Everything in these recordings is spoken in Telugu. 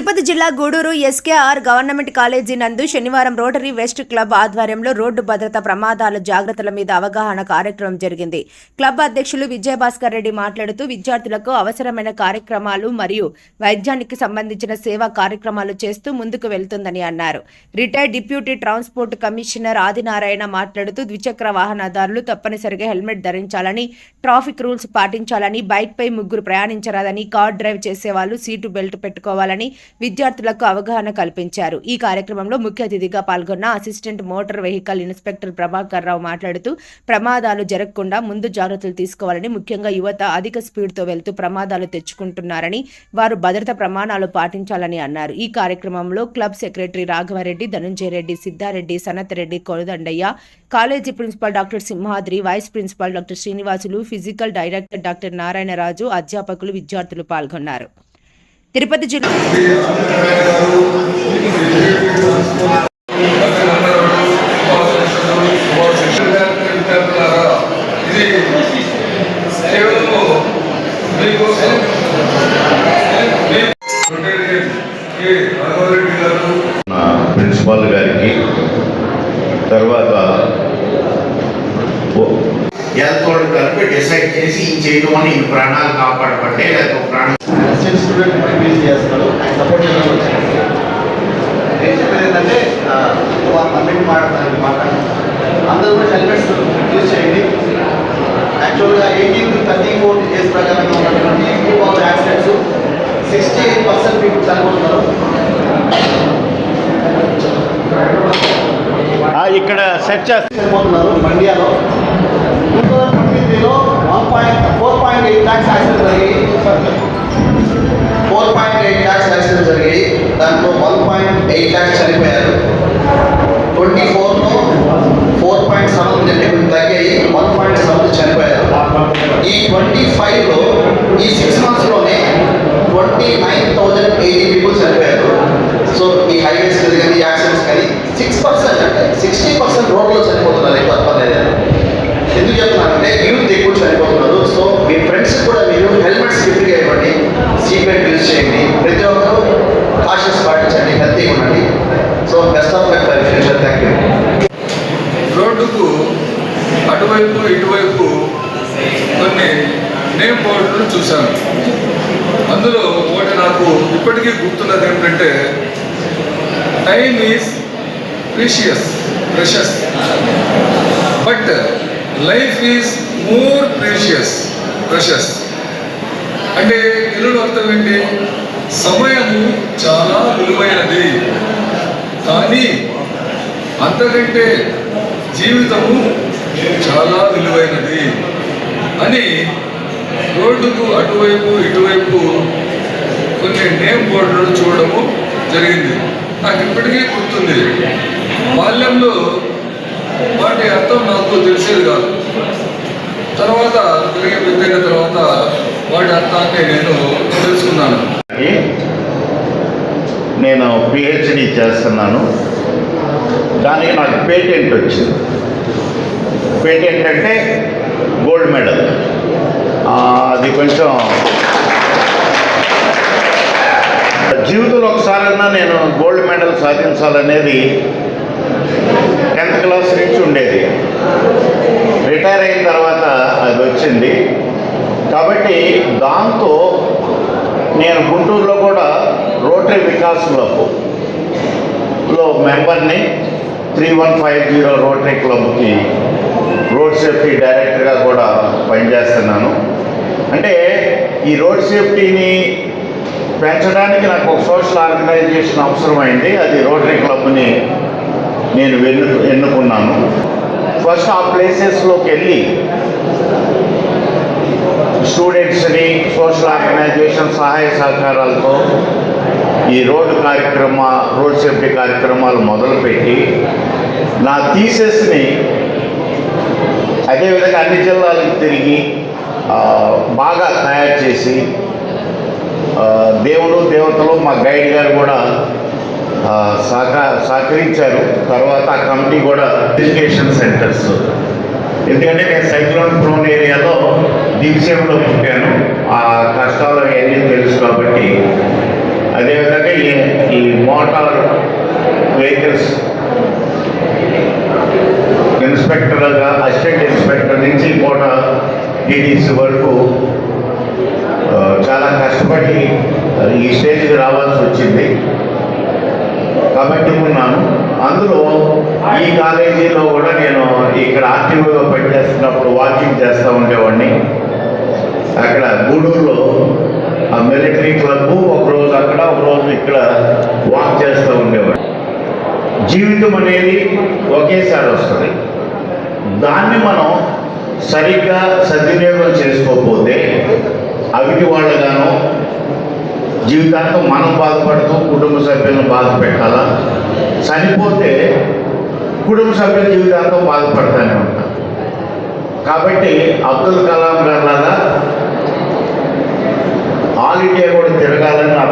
తిరుపతి జిల్లా గూడూరు ఎస్కేఆర్ గవర్నమెంట్ కాలేజీ నందు శనివారం రోటరీ వెస్ట్ క్లబ్ ఆధ్వర్యంలో రోడ్డు భద్రత ప్రమాదాల జాగ్రత్తల మీద అవగాహన కార్యక్రమం జరిగింది. క్లబ్ అధ్యక్షులు విజయభాస్కర్ రెడ్డి మాట్లాడుతూ విద్యార్థులకు అవసరమైన కార్యక్రమాలు మరియు వైద్యానికి సంబంధించిన సేవా కార్యక్రమాలు చేస్తూ ముందుకు వెళ్తుందని అన్నారు. Retired deputy transport commissioner Adinarayana మాట్లాడుతూ ద్విచక్ర వాహనదారులు తప్పనిసరిగా హెల్మెట్ ధరించాలని ట్రాఫిక్ రూల్స్ పాటించాలని బైక్పై ముగ్గురు ప్రయాణించరాదని కార్ డ్రైవ్ చేసేవాళ్ళు సీటు బెల్ట్ పెట్టుకోవాలని విద్యార్థులకు అవగాహన కల్పించారు. ఈ కార్యక్రమంలో ముఖ్య అతిథిగా పాల్గొన్న assistant motor vehicle inspector Prabhakar Rao మాట్లాడుతూ ప్రమాదాలు జరగకుండా ముందు జాగ్రత్తలు తీసుకోవాలని ముఖ్యంగా యువత అధిక స్పీడ్తో వెళ్తూ ప్రమాదాలు తెచ్చుకుంటున్నారని వారు భద్రత ప్రమాణాలు పాటించాలని అన్నారు. ఈ కార్యక్రమంలో club secretary Raghavareddy Dhananjaya Reddy Siddareddy Sanath Reddy Koladandaiah college principal doctor Simhadri vice principal doctor Srinivasulu physical director doctor Narayanaraju అధ్యాపకులు విద్యార్థులు పాల్గొన్నారు. తిరుపతి జిల్లా. ఇది ప్రిన్సిపాల్ గారికి తర్వాత ఎంతోడు కలిపి డిసైడ్ చేసి చేయడం అని ప్రాణాలు కాపాడబట్టే లేకపోతే ప్రాణం అసిస్టెంట్ స్టూడెంట్ చేస్తారు ఆయన సపోర్ట్ చేయడానికి వచ్చాను నేను చెప్పేది ఏంటంటే అన్నింటి మాట్లాడతాను మాట అందరూ కూడా హెల్మెట్స్ యూజ్ చేయండి. యాక్చువల్గా eighteen to thirty four age ప్రకారంగా ఉన్నటువంటి ఎక్కువ of accidents sixty eight percent people చనిపోతున్నారు ఇక్కడ సెట్ చేస్తా. చనిపోతున్నారు దాంట్లో వన్ పాయింట్ ఎయిట్ ల్యాక్స్ చనిపోయారు. ట్వంటీ ఫోర్లో ఫోర్ పాయింట్ సెవెన్ తగ్గాయి వన్ పాయింట్ సెవెన్ చనిపోయారు. ఈ ట్వంటీ ఫైవ్లో ఈ six మంత్స్లోనే twenty nine thousand eighty people చనిపోయారు. సో ఈ హైవేస్ కానీ యాక్సిడెంట్స్ కానీ సిక్స్ పర్సెంట్ అంటే సిక్స్టీ పర్సెంట్ రోడ్లో చనిపోతున్నారు ఎక్కువ పర్లేదు ఎందుకు చెప్తున్నానంటే యూత్ ఎక్కువ చనిపోతున్నారు సో మీ ఫ్రెండ్స్ కూడా మీరు హెల్మెట్స్ గిఫ్ట్గా ఇవ్వండి సీట్ బెల్ట్ యూజ్ చేయండి ప్రతి ఒక్కరు కాషియస్ పాటించండి హెల్తీగా ఉండండి so best of luck for future thank you రోడ్డుకు అటువైపు ఇటువైపు కొన్ని నేమ్ బోర్డులు చూశాను అందులో ఒకటి నాకు ఇప్పటికీ గుర్తున్నది ఏమిటంటే time is precious precious but life is more precious precious అంటే అర్థం ఏంటి సమయము చాలా విలువైనది. కానీ అంతకంటే జీవితము చాలా విలువైనది. అని రోడ్డుకు అటువైపు ఇటువైపు కొన్ని నేమ్ బోర్డులు చూడడము జరిగింది. నాకు ఇప్పటికీ గుర్తుంది. బాల్యంలో వాటి అర్థం నాకు తెలిసేది కాదు. తర్వాత తిరిగి పెద్దయిన తర్వాత వాటి అర్థాన్ని నేను తెలుసుకున్నాను. నేను పిహెచ్డి చేస్తున్నాను. దానికి నాకు పేటెంట్ వచ్చింది. పేటెంట్ అంటే గోల్డ్ మెడల్. అది కొంచెం జీవితంలో ఒకసారైనా నేను గోల్డ్ మెడల్ సాధించాలనేది టెన్త్ క్లాస్ నుంచి ఉండేది. రిటైర్ అయిన తర్వాత అది వచ్చింది. కాబట్టి దాంతో నేను గుంటూరులో కూడా రోటరీ వికాస్ క్లబ్లో మెంబర్ని three one five zero Rotary క్లబ్కి రోడ్ సేఫ్టీ డైరెక్టర్గా కూడా పనిచేస్తున్నాను. అంటే ఈ రోడ్ సేఫ్టీని పెంచడానికి నాకు ఒక సోషల్ ఆర్గనైజేషన్ అవసరమైంది. అది రోటరీ క్లబ్ని నేను ఎన్ను ఎన్నుకున్నాను. ఫస్ట్ ఆ ప్లేసెస్లోకి వెళ్ళి స్టూడెంట్స్ని సోషల్ ఆర్గనైజేషన్ సహాయ సహకారాలతో ఈ రోడ్డు కార్యక్రమ రోడ్ సేఫ్టీ కార్యక్రమాలు మొదలుపెట్టి నా థీసెస్ని అదేవిధంగా అన్ని జిల్లాలకు తిరిగి బాగా తయారు చేసి దేవుడు దేవతలు మా గైడ్ గారు కూడా సహకా సహకరించారు. తర్వాత ఆ కమిటీ కూడా ఎడ్యుకేషన్ సెంటర్స్. ఎందుకంటే నేను సైక్లోన్ ప్రోన్ ఏరియాలో దీక్షంలో పుట్టాను. ఆ కష్టాలు అవన్నీ తెలుసు కాబట్టి. అదేవిధంగా ఈ సేల్స్ ఇన్స్పెక్టర్గా అసిస్టెంట్ ఇన్స్పెక్టర్ నుంచి మోటార్ డిటీసీ వరకు చాలా కష్టపడి ఈ స్టేజ్కి రావాల్సి వచ్చింది. కాబట్టి ఉన్నాను. అందులో ఈ కాలేజీలో కూడా నేను ఇక్కడ ఆర్టీఓగా పనిచేస్తున్నప్పుడు వాకింగ్ చేస్తూ ఉండేవాడిని. అక్కడ గూడూరులో ఆ మిలిటరీ క్లబ్ ఒకరోజు అక్కడ ఒకరోజు ఇక్కడ వాక్ చేస్తూ ఉండేవాడు జీవితం అనేది ఒకేసారి వస్తుంది. దాన్ని మనం సరిగ్గా సద్వినియోగం చేసుకోకపోతే అవిటి వాళ్ళగాను జీవితాంతం మనం బాధపడుతూ కుటుంబ సభ్యులను బాధ పెట్టాలా? చనిపోతే కుటుంబ సభ్యుల జీవితాంతం బాధపడతానే ఉంటాం. కాబట్టి అబ్దుల్ కలాం గారు లాగా ఆల్ ఇండియా కూడా తిరగాలని నా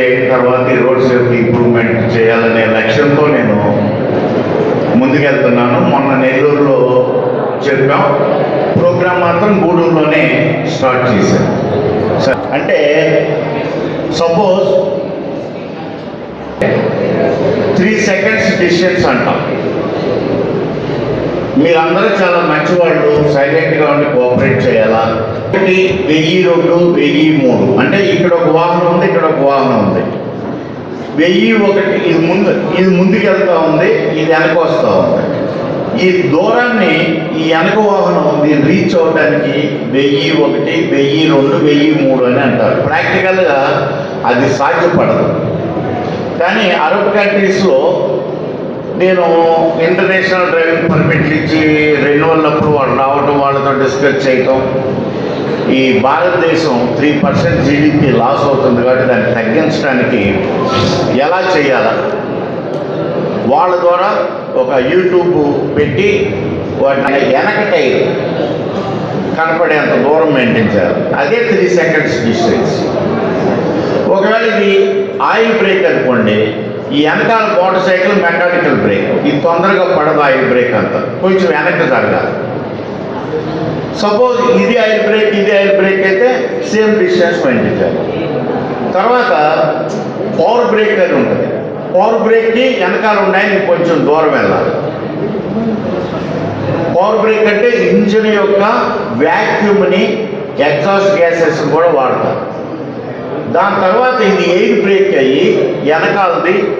అయిన తర్వాత ఈ రోడ్ సేఫ్టీ ఇంప్రూవ్మెంట్ చేయాలనే లక్ష్యంతో నేను ముందుకెళ్తున్నాను. మొన్న నెల్లూరులో చెప్పాం. ప్రోగ్రామ్ మాత్రం గూడూరులోనే స్టార్ట్ చేశాను అంటే సపోజ్ త్రీ సెకండ్స్ డిస్టెన్స్ అంటాం. మీరందరూ చాలా మంచివాళ్ళు సైలెంట్గా ఉండి కోఆపరేట్ చేయాలా? ఒకటి వెయ్యి రెండు వెయ్యి మూడు. అంటే ఇక్కడ ఒక వాహనం ఉంది ఇక్కడ ఒక వాహనం ఉంది. వెయ్యి ఒకటి ఇది ముందు ఇది ముందుకెళ్తా ఉంది ఇది వెనక వస్తూ ఉంది. ఈ దూరాన్ని ఈ వెనక వాహనం ఉంది రీచ్ అవడానికి వెయ్యి ఒకటి వెయ్యి రెండు వెయ్యి మూడు అని అంటారు. ప్రాక్టికల్గా అది సాధ్యపడదు. కానీ అరబ్ కంట్రీస్లో నేను ఇంటర్నేషనల్ డ్రైవింగ్ పర్మిట్లు ఇచ్చి రెన్యువల్ అప్పుడు వాళ్ళు రావడం వాళ్ళతో డిస్కస్ చేయటం. ఈ భారతదేశం త్రీ పర్సెంట్ జీడిపి లాస్ అవుతుంది కాబట్టి దాన్ని తగ్గించడానికి ఎలా చేయాలా? వాళ్ళ ద్వారా ఒక యూట్యూబ్ పెట్టి వాటిని వెనకటై కనపడేంత దూరం మెయింటైన్ చేయాలి. అదే త్రీ సెకండ్స్ డిస్టెన్స్ ఒకవేళ ఇది ఆయిల్ బ్రేక్ అనుకోండి ఈ వెనకాల మోటార్ సైకిల్ మెకానికల్ బ్రేక్. ఇది తొందరగా పడదు ఆయిల్ బ్రేక్ అంతా. కొంచెం వెనక్కి జరగాలి. సపోజ్ ఇది ఆయిల్ బ్రేక్ ఇది ఆయిల్ బ్రేక్ అయితే సేమ్ డిస్టెన్స్ మెయింటైన్ చేయాలి తర్వాత పవర్ బ్రేక్ అని ఉంటుంది. పవర్ బ్రేక్కి వెనకాల ఉన్నాయి కొంచెం దూరం వెళ్ళాలి. పవర్ బ్రేక్ అంటే ఇంజిన్ యొక్క వ్యాక్యూమ్ని ఎగ్జాస్ట్ గ్యాసెస్ కూడా వాడతారు. దాని తర్వాత ఇది ఎయిర్ బ్రేక్ అయ్యి వెనకాలది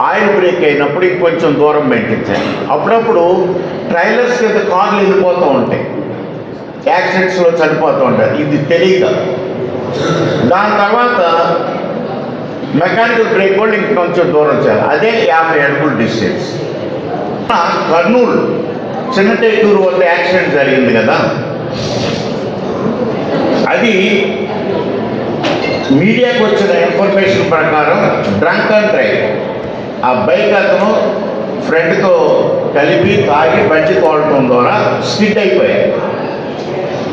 ఆయిల్ బ్రేక్ అయినప్పుడు ఇంకొంచెం దూరం పెట్టించాలి అప్పుడప్పుడు ట్రైలర్స్ కింద కార్లు వెళ్ళిపోతూ ఉంటాయి. యాక్సిడెంట్స్లో చనిపోతూ ఉంటారు ఇది తెలియక. దాని తర్వాత మెకానికల్ బ్రేక్ కూడా ఇంకొంచెం దూరం చేయాలి. అదే యాభై అడుగుల డిస్టెన్స్. కర్నూలు చిన్నటేటూరు వద్ద యాక్సిడెంట్ జరిగింది కదా. అది మీడియాకు వచ్చిన ఇన్ఫర్మేషన్ ప్రకారం డ్రంక్ అండ్ డ్రైవ్ ఆ బైక్ అతను ఫ్రెండ్తో కలిపి తాగి బండి తోడటం ద్వారా స్కిడ్ అయిపోయాయి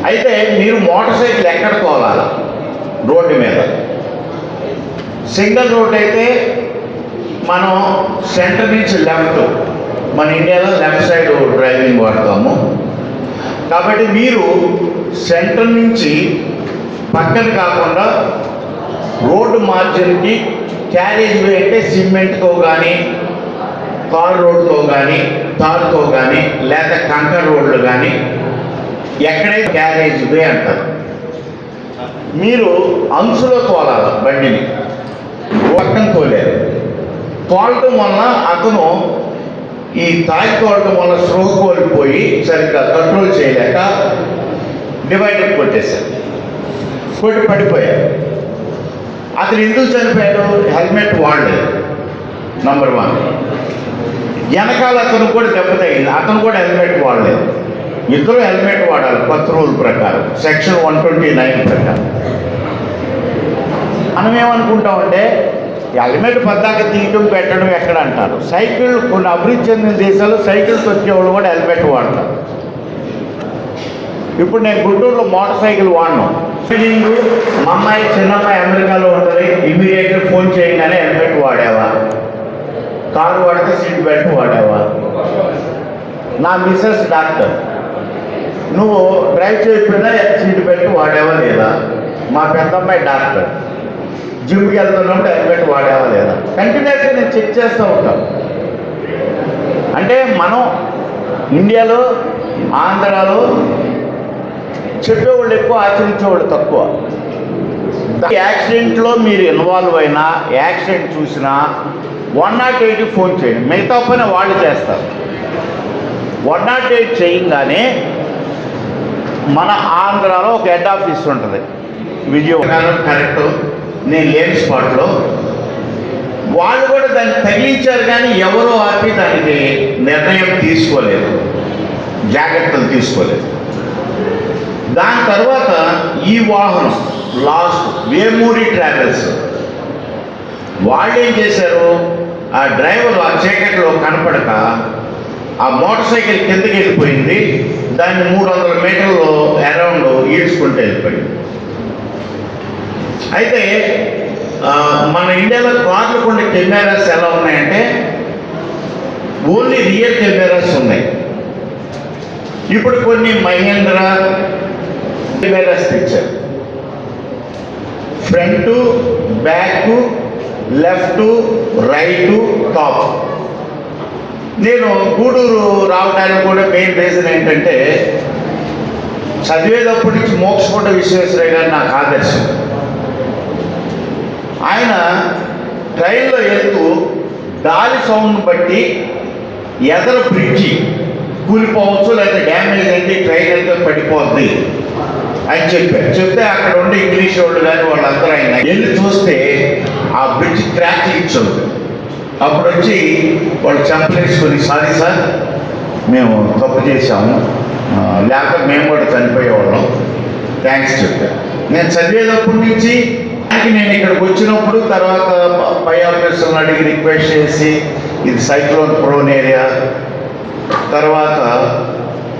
అయితే మీరు మోటార్ సైకిల్ ఎక్కడ తోలాలి? రోడ్డు మీద. సింగిల్ రోడ్ అయితే మనం సెంటర్ నుంచి లెఫ్ట్ మన ఇండియాలో లెఫ్ట్ సైడ్ డ్రైవింగ్ వాడతాము. కాబట్టి మీరు సెంటర్ నుంచి పక్కన కాకుండా రోడ్డు మార్జిన్కి క్యారేజ్ వే అంటే సిమెంట్తో కానీ కార్ రోడ్తో కానీ తార్తో కానీ లేదా కంకర్ రోడ్లు కానీ ఎక్కడైతే క్యారేజ్ వే అంటారు. మీరు అంచులో తోలాలి బండిని. పక్కన తోలేరు. తోలటం వలన అతను ఈ తాగి తోలటం వల్ల స్పృహ కోల్పోయి సరిగ్గా కంట్రోల్ చేయలేక డివైడర్ కొట్టేశారు. కొట్టి పడిపోయారు. అతను ఎందుకు చనిపోయాడు? హెల్మెట్ వాడలేదు నంబర్ వన్ వెనకాల అతను కూడా దెబ్బ తగిలింది. అతను కూడా హెల్మెట్ వాడలేదు ఇద్దరు హెల్మెట్ వాడాలి కొత్త రూల్ ప్రకారం. సెక్షన్ వన్ ట్వంటీ నైన్ ప్రకారం. మనం ఏమనుకుంటామంటే హెల్మెట్ పద్దాక తీయటం పెట్టడం ఎక్కడ అంటారు? సైకిల్ కొన్ని అభివృద్ధి చెందిన దేశాలు సైకిల్ వచ్చేవాళ్ళు కూడా హెల్మెట్ వాడతారు. ఇప్పుడు నేను గుంటూరులో మోటార్ సైకిల్ వాడినాం. ఫీలింగ్ మా అమ్మాయి చిన్నమ్మాయి అమెరికాలో ఉంటుంది ఇమీడియట్గా ఫోన్ చేయగానే హెల్మెట్ వాడేవా? కారు వాడితే సీట్ బెల్ట్ వాడేవా? నా మిస్సెస్ డాక్టర్ నువ్వు డ్రైవ్ చేయకపోయినా సీట్ బెల్ట్ వాడేవా లేదా? మా పెద్దమ్మాయి డాక్టర్ జిమ్కి వెళ్తున్నప్పుడు హెల్మెట్ వాడేవా లేదా? కంటిన్యూస్గా నేను చెక్ చేస్తూ ఉంటాను అంటే మనం ఇండియాలో ఆంధ్రాలో చెప్పేవాళ్ళు ఎక్కువ ఆచరించేవాళ్ళు తక్కువ. యాక్సిడెంట్లో మీరు ఇన్వాల్వ్ అయినా యాక్సిడెంట్ చూసినా వన్ నాట్ ఎయిట్కి ఫోన్ చేయండి. మిగతా పని వాళ్ళు చేస్తారు. వన్ నాట్ ఎయిట్ చేయంగానే మన ఆంధ్రాలో ఒక హెడ్ ఆఫీస్ ఉంటుంది. విజయవాడ. కరెక్ట్. నేను లేని స్పాట్లో. వాళ్ళు కూడా దాన్ని తగిలించారు కానీ ఎవరో ఆపి దానికి నిర్ణయం తీసుకోలేదు. జాగ్రత్తలు తీసుకోలేదు. దాని తర్వాత ఈ వాహనం లాస్ట్ వేమూరి ట్రావెల్స్ వాళ్ళు ఏం చేశారు? ఆ డ్రైవర్ ఆ చీకట్లో కనపడక ఆ మోటార్ సైకిల్ కిందకి వెళ్ళిపోయింది. దాన్ని మూడు వందల మీటర్లు అరౌండ్ ఈడ్చుకుంటూ వెళ్ళిపోయింది. అయితే మన ఇండియాలో కార్లు కొన్ని కెమెరాస్ ఎలా ఉన్నాయంటే ఓన్లీ రియల్ కెమెరాస్ ఉన్నాయి. ఇప్పుడు కొన్ని మహేంద్ర కెమెరాస్ తెచ్చారు front back left right top నేను గూడూరు రావడానికి కూడా మెయిన్ రీజన్ ఏంటంటే చదివేటప్పటి నుంచి మోక్షకుంట విశ్వేశ్వరయ్య గారు నాకు ఆదర్శం. ఆయన ట్రైన్లో వెళ్తూ గాలి సౌండ్ బట్టి ఎదర బ్రిడ్జి కూలిపోవచ్చు లేదా డ్యామేజ్ అయితే ట్రైన్ అయితే పడిపోద్ది. అని చెప్పారు. చెప్తే అక్కడ ఉండే ఇంగ్లీష్ వాళ్ళు కానీ వాళ్ళందరూ ఆయన వెళ్ళి చూస్తే ఆ బ్రిడ్జ్ క్రాక్ ఇచ్చారు. అప్పుడు వచ్చి వాళ్ళు చంపలేసుకొని సారీ సార్ మేము తప్పు చేశాము. లేక మేము కూడా చనిపోయేవాళ్ళం. థ్యాంక్స్ చెప్పారు. నేను చదివేటప్పటి నుంచి నేను ఇక్కడికి వచ్చినప్పుడు తర్వాత పై ఆఫీసర్ని అడిగి రిక్వెస్ట్ చేసి ఇది సైక్లోన్ ప్రోన్ ఏరియా. తర్వాత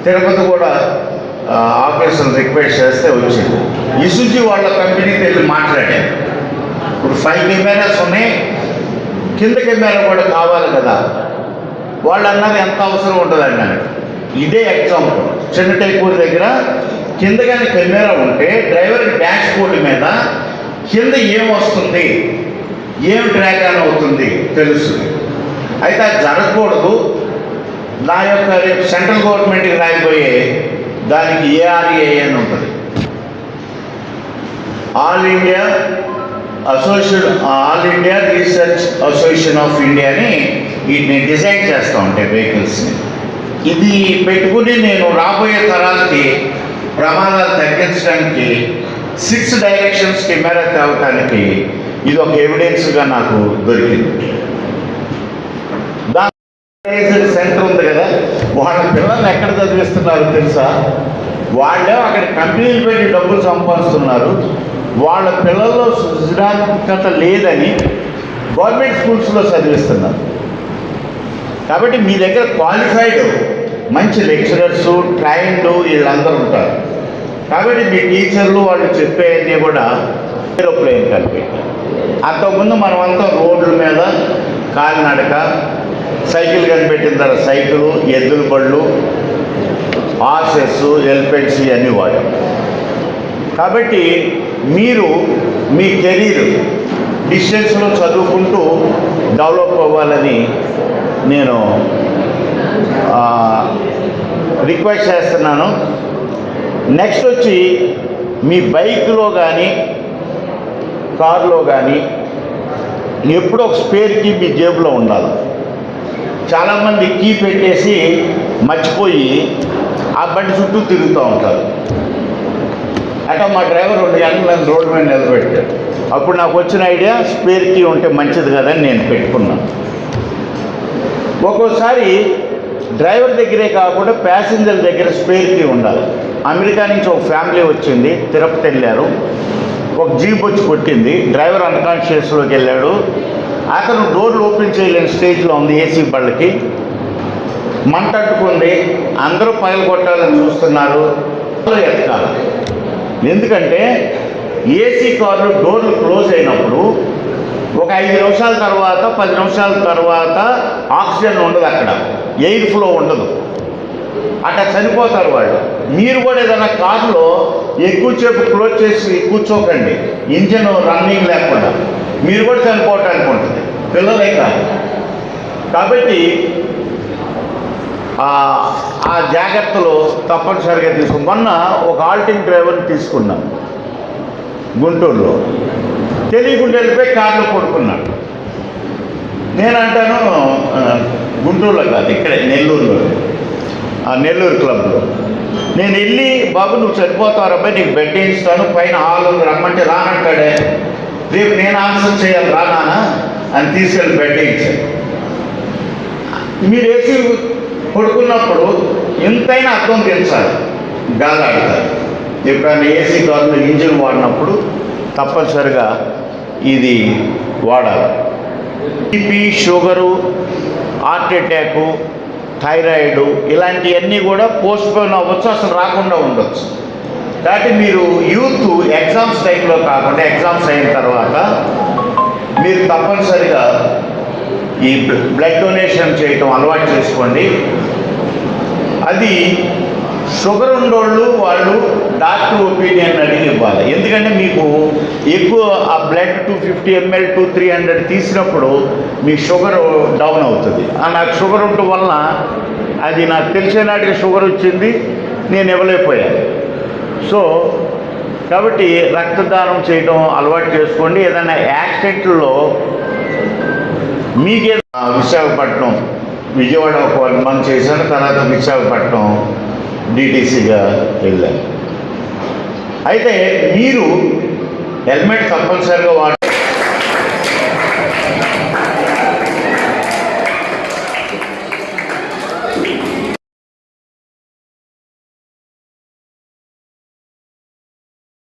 తిరుపతి కూడా ఆపరేషన్ రిక్వెస్ట్ చేస్తే వచ్చింది. ఇసుజి వాళ్ళ కంపెనీకి వెళ్ళి మాట్లాడాను ఇప్పుడు ఫైవ్ కెమెరాస్ ఉన్నాయి కింద కెమెరా కూడా కావాలి కదా. వాళ్ళు అన్నది ఎంత అవసరం ఉంటుంది అన్నాడు. ఇదే ఎగ్జాంపుల్ చిన్న టైపూర్ దగ్గర కింద కానీ కెమెరా ఉంటే డ్రైవర్ డాష్ బోర్డు మీద కింద ఏం వస్తుంది ఏం ట్రాక్ అని అవుతుంది? తెలుస్తుంది. అయితే అది జరగకూడదు. నా యొక్క రేపు సెంట్రల్ గవర్నమెంట్కి రాయిపోయే దానికి ఏఆర్ఏ అని ఉంటుంది. All India association all India research association of India అని వీటిని డిజైన్ చేస్తూ ఉంటాయి వెహికల్స్ని ఇది పెట్టుకుని నేను రాబోయే తరాలకి ప్రమాదాలు తగ్గించడానికి సిక్స్ డైరెక్షన్స్ కెమెరా తేవటానికి ఇది ఒక ఎవిడెన్స్గా నాకు దొరికింది. సెంటర్ ఉంది కదా వాళ్ళ పిల్లల్ని ఎక్కడ చదివిస్తున్నారు తెలుసా? వాళ్ళే అక్కడ కంపెనీలు పెట్టి డబ్బులు సంపాదిస్తున్నారు. వాళ్ళ పిల్లల్లో సృజనాత్మకత లేదని గవర్నమెంట్ స్కూల్స్లో చదివిస్తున్నారు. కాబట్టి మీ దగ్గర క్వాలిఫైడ్ మంచి లెక్చరర్స్ ట్రైన్డ్ వీళ్ళందరూ ఉంటారు. కాబట్టి మీ టీచర్లు వాళ్ళు చెప్పేవన్నీ కూడా ఏరోప్లేన్ కలిపి. అంతకుముందు మనమంతా రోడ్ల మీద కాలినడక సైకిల్ కనిపెట్టిన తర్వాత సైకిల్ ఎద్దుల బళ్ళు ఆర్సెస్ ఎల్పెట్స్ ఇవన్నీ వాడాం. కాబట్టి మీరు మీ కెరీర్ డిస్టెన్స్లో చదువుకుంటూ డెవలప్ అవ్వాలని నేను రిక్వెస్ట్ చేస్తున్నాను. నెక్స్ట్ వచ్చి మీ బైక్లో కానీ కారులో కానీ ఎప్పుడో ఒక స్పేర్కి మీ జేబులో ఉండాలి. చాలామంది కీ పెట్టేసి మర్చిపోయి ఆ బండి చుట్టూ తిరుగుతూ ఉంటారు. అంటే మా డ్రైవర్ రెండు గంటలు నన్ను రోడ్డు మీద నిలబెట్టాడు. అప్పుడు నాకు వచ్చిన ఐడియా స్పేర్ కీ ఉంటే మంచిది కదని నేను పెట్టుకున్నాను ఒక్కోసారి డ్రైవర్ దగ్గరే కాకుండా ప్యాసింజర్ దగ్గర స్పేర్ కీ ఉండాలి. అమెరికా నుంచి ఒక ఫ్యామిలీ వచ్చింది తిరుపతి వెళ్ళారు. ఒక జీప్ వచ్చి కొట్టింది. డ్రైవర్ అన్కాన్షియస్లోకి వెళ్ళాడు. అతను డోర్లు ఓపెన్ చేయలేని స్టేజ్లో ఉంది ఏసీ బళ్ళకి. మంటట్టుకుంది. అందరూ పగలు కొట్టాలని చూస్తున్నారు. ఎత్తాలి ఎందుకంటే ఏసీ కార్లు డోర్లు క్లోజ్ అయినప్పుడు ఒక ఐదు నిమిషాల తర్వాత పది నిమిషాల తర్వాత ఆక్సిజన్ ఉండదు అక్కడ. ఎయిర్ ఫ్లో ఉండదు. అట్లా చనిపోతారు వాళ్ళు. మీరు కూడా ఏదైనా కారులో ఎక్కువసేపు క్లోజ్ చేసి కూర్చోకండి. ఇంజన్ రన్నింగ్ లేకుండా. మీరు కూడా చనిపోవటానికి ఉంటుంది పిల్లలే కాదు. కాబట్టి ఆ జాగ్రత్తలు తప్పనిసరిగా తీసుకుని మొన్న ఒక ఆల్టింగ్ డ్రైవర్ని తీసుకున్నాను గుంటూరులో. తెలియకుండా వెళ్ళిపోయి కార్లో కొడుకున్నాడు నేను అంటాను గుంటూరులో కాదు ఇక్కడే నెల్లూరులో. ఆ నెల్లూరు క్లబ్లో. నేను వెళ్ళి బాబు నువ్వు చనిపోతావు అబ్బాయి నీకు బెడ్ వేయిస్తాను పైన హాల్ రమ్మంటే రానంటాడే. రేపు నేను ఆన్సర్ చేయాలి రానా అని తీసుకెళ్ళి బెడ్ మీరు ఏసీ పడుకున్నప్పుడు ఎంతైనా అర్థం తెలుసాలి. గాలి ఆడతారు. ఎప్పుడైనా ఏసీ కార్లు ఇంజిన్ వాడినప్పుడు తప్పనిసరిగా ఇది వాడాలి. BP sugar heart attack thyroid ఇలాంటివన్నీ కూడా పోస్ట్పోన్ అవ్వచ్చు అసలు రాకుండా ఉండొచ్చు. కాబట్టి మీరు యూత్ ఎగ్జామ్స్ టైంలో కాకుండా ఎగ్జామ్స్ అయిన తర్వాత మీరు తప్పనిసరిగా ఈ బ్లడ్ డొనేషన్ చేయటం అలవాటు చేసుకోండి. అది షుగర్ ఉన్నోళ్ళు వాళ్ళు డాక్టర్ ఒపీనియన్ అడిగి ఇవ్వాలి. ఎందుకంటే మీకు ఎక్కువ ఆ blood two fifty ML two three hundred తీసినప్పుడు మీ షుగర్ డౌన్ అవుతుంది. ఆ నాకు షుగర్ ఉండటం వలన అది నాకు తెలిసే నాటికి షుగర్ వచ్చింది నేను ఇవ్వలేకపోయాను. సో కాబట్టి రక్తదానం చేయడం అలవాటు చేసుకోండి. ఏదైనా యాక్సిడెంట్లో మీకే విశాఖపట్నం విజయవాడ ఒక వన్ మంత్ చేశాను తర్వాత విశాఖపట్నం డిటీసీగా వెళ్ళాను. అయితే మీరు హెల్మెట్ తప్పనిసరిగా వాడు